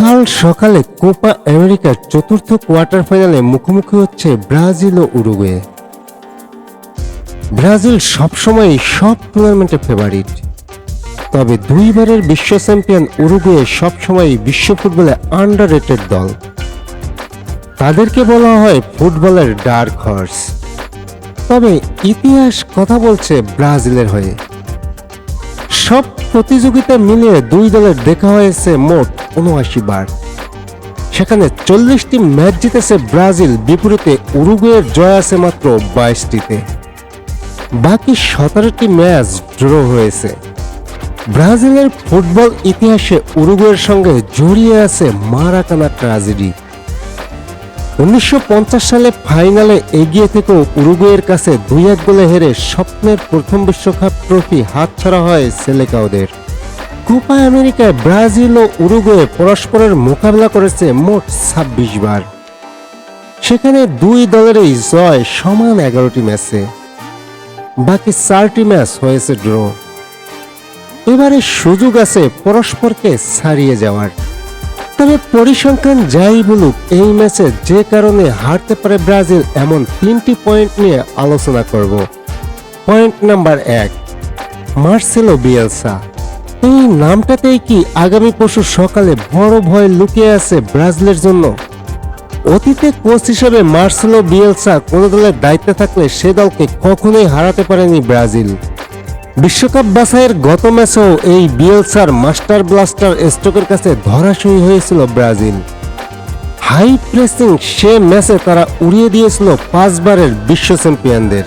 কাল সকালে কোপা আমেরিকার চতুর্থ কোয়ার্টার ফাইনালে মুখোমুখি হচ্ছে ব্রাজিল ও উরুগুয়ে। ব্রাজিল সবসময় সব টুর্নামেন্টে ফেভারিট তবে দুইবারের বিশ্ব চ্যাম্পিয়ন উরুগুয়ে সবসময় বিশ্ব ফুটবলে আন্ডার দল। তাদেরকে বলা হয় ফুটবলের ডার্ক হর্স তবে ইতিহাস কথা বলছে ব্রাজিলের হয়ে। সব প্রতিযোগিতা মিলিয়ে দুই দলের দেখা হয়েছে মোট উনআশি বার। সেখানে চল্লিশটি ম্যাচ জিতেছে ব্রাজিল, বিপরীতে উরুগুয়ের জয় আছে মাত্র বাইশটিতে। বাকি সতেরোটি ম্যাচ ড্র হয়েছে। ব্রাজিলের ফুটবল ইতিহাসে উরুগুয়ের সঙ্গে জড়িয়ে আছে মারাকানা ট্রাজেডি উনিশশো সালে ফাইনালে এগিয়ে থেকেও উরুগুয়ের কাছে দুই এক গোলে হেরে স্বপ্নের প্রথম বিশ্বকাপ ট্রফি হাতছাড়া হয় সেলেকাওদের। কোপা আমেরিকায় ব্রাজিল ও উরুগুয়ে পরস্পরের মোকাবিলা করেছে মোট ছাব্বিশ বার। সেখানে দুই দলেরই জয় সমান এগারোটি ম্যাচে। বাকি চারটি ম্যাচ হয়েছে ড্র। এবারে সুযোগ আছে পরস্পরকে ছাড়িয়ে যাওয়ার। তবে পরিসংখ্যান যাই বলুক, এই ম্যাচে যে কারণে হারতে পারে ব্রাজিল এমন তিনটি পয়েন্ট নিয়ে আলোচনা করব। পয়েন্ট নাম্বার এক, মার্সেলো বিয়েলসা। এই নামটাতেই কি আগামী পরশু সকালে বড় ভয় লুকিয়ে আছে ব্রাজিলের জন্য? অতীতে কোচ হিসেবে মার্সেলো বিয়েলসা কোনো দলের দায়িত্বে থাকলে সে দলকে কখনোই হারাতে পারেনি ব্রাজিল। বিশ্বকাপ বাছাইয়ের গত ম্যাচেও এই বিয়েলসার মাস্টার ব্লাস্টার স্ট্রোকের কাছে ধরাশয়ী হয়েছিল ব্রাজিল। হাই প্রেসিং সে ম্যাচে তারা উড়িয়ে দিয়েছিল পাঁচবারের বিশ্ব চ্যাম্পিয়নদের।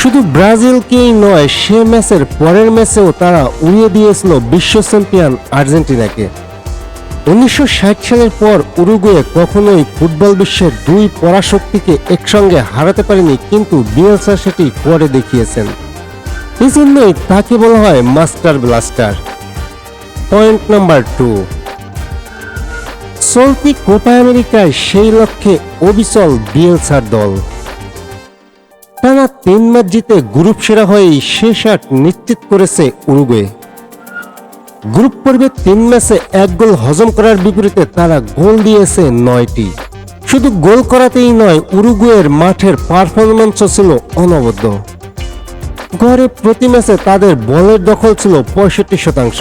শুধু ব্রাজিলকেই নয়, সে ম্যাচের পরের ম্যাচেও তারা উড়িয়ে দিয়েছিল বিশ্ব চ্যাম্পিয়ন আর্জেন্টিনাকে। উনিশশো ষাট সালের পর উরুগুয়ে কখনোই ফুটবল বিশ্বের দুই পরাশক্তিকে একসঙ্গে হারাতে পারেনি, কিন্তু বিয়েলসা সেটি করে দেখিয়েছেন। এই তাকে বলা হয় master blaster. Point number two. চলতি কোপা আমেরিকায় সেই লক্ষ্যে অবিচল বিয়েলসার দল। টানা তিন ম্যাচ জিতে গ্রুপ সেরা হয়েই শেষ আট নিশ্চিত করেছে উরুগুয়ে। গ্রুপ পর্বে তিন ম্যাচে এক গোল হজম করার বিপরীতে তারা গোল দিয়েছে নয়টি। শুধু গোল করাতেই নয়, উরুগুয়ের মাঠের পারফরমেন্সও ছিল অনবদ্য। গড়ে প্রতি ম্যাচে তাদের বলের দখল ছিল পঁয়ষট্টি শতাংশ।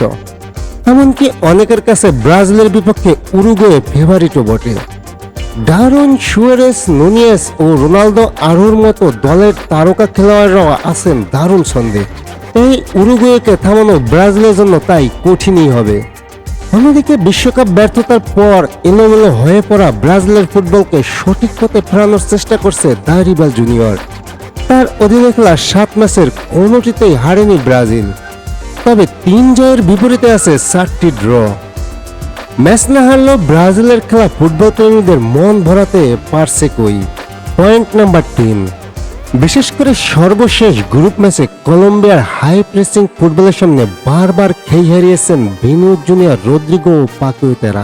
এমনকি অনেকের কাছে ব্রাজিলের বিপক্ষে উরুগুয়ে ফেভারিটও বটে। ডারন সুয়ারেস নুনিয়েস ও রোনালদো আরুর মতো দলের তারকা খেলোয়াড়রাও আছেন দারুণ ছন্দে। এই উরুগুয়েকে থামানো ব্রাজিলের জন্য তাই কঠিনই হবে। অন্যদিকে বিশ্বকাপ ব্যর্থতার পর এলোমেলো হয়ে পড়া ব্রাজিলের ফুটবলকে সঠিক পথে ফেরানোর চেষ্টা করছে দারিবাল জুনিয়র। তার অধীনে খেলা সাত ম্যাচের কোনোটিতেই হারেনি ব্রাজিল। তবে তিন জয়ের বিপরীতে আছে চারটি ড্র। ম্যাচ না হারলেও ব্রাজিলের খেলা ফুটবল প্রেমীদের মন ভরাতে পারছে কই? পয়েন্ট নাম্বার তিন। বিশেষ করে সর্বশেষ গ্রুপ ম্যাচে কলম্বিয়ার হাই প্রেসিং ফুটবলের সামনে বারবার খেই হারিয়েছেন ভিনিউজ জুনিয়র রদ্রিগো ও পাকুয়েতেরা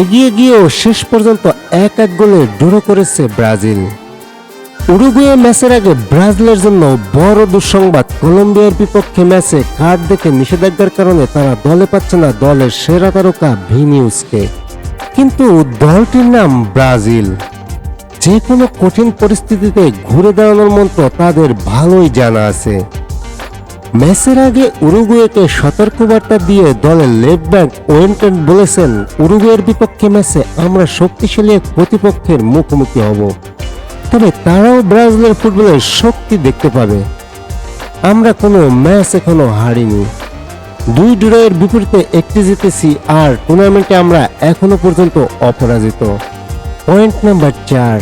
এগিয়ে গিয়েও শেষ পর্যন্ত এক এক গোলে ড্র করেছে ব্রাজিল। উরুগুয়ে ম্যাচের আগে ব্রাজিলের জন্য বড় দুঃসংবাদ। কলম্বিয়ার বিপক্ষে ম্যাচে কার্ড দেখে নিষেধাজ্ঞার কারণে তারা দলে পাচ্ছে না দলের সেরা তারকা ভিনিউসকে। কিন্তু দলটির নাম ব্রাজিল। যে কোনো কঠিন পরিস্থিতিতে ঘুরে দাঁড়ানোর মন্ত্র তাদের ভালোই জানা আছে। ম্যাচের আগে উরুগুয়েকে সতর্কবার্তা দিয়ে দলের লেফট ব্যাক ওয়েন্টেন বলেছেন, উরুগুয়ের বিপক্ষে ম্যাচে আমরা শক্তিশালী এক প্রতিপক্ষের মুখোমুখি হব। তবে তারাও ব্রাজিলের ফুটবলের শক্তি দেখতে পাবে। আমরা কোনো ম্যাচ এখনও হারিনি। দুই ড্রয়ের বিপরীতে একটি জিতেছি আর টুর্নামেন্টে আমরা এখনও পর্যন্ত অপরাজিত। পয়েন্ট নাম্বার চার।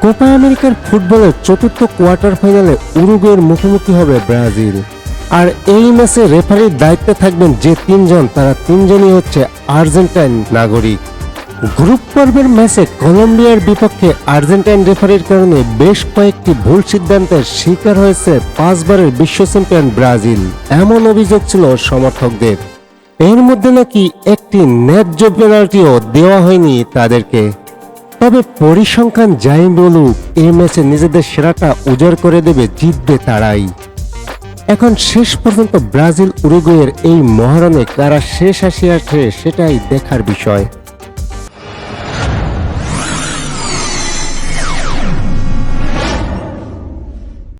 কোপা আমেরিকার ফুটবলের চতুর্থ কোয়ার্টার ফাইনালে উরুগুয়ের মুখোমুখি হবে ব্রাজিল। আর এই ম্যাচে রেফারির দায়িত্বে থাকবেন যে তিনজন, তারা তিনজনই হচ্ছে আর্জেন্টাইন নাগরিক। গ্রুপ পর্বের ম্যাচে কলম্বিয়ার বিপক্ষে আর্জেন্টাইন রেফারির কারণে বেশ কয়েকটি ভুল সিদ্ধান্তের শিকার হয়েছে পাঁচবারের বিশ্ব চ্যাম্পিয়ন ব্রাজিল। এমন অভিযোগ ছিল সমর্থকদের। এর মধ্যে নাকি একটি ন্যায্য পেনাল্টিও দেওয়া হয়নি তাদেরকে। তবে পরিসংখ্যান যাই বলুক এই ম্যাচে নিজেদের সেরাটা উজাড় করে দেবে জিতবে তারাই। এখন শেষ পর্যন্ত ব্রাজিল উরুগুয়ের এই মহারণে কারা শেষ আসিয়াছে সেটাই দেখার বিষয়।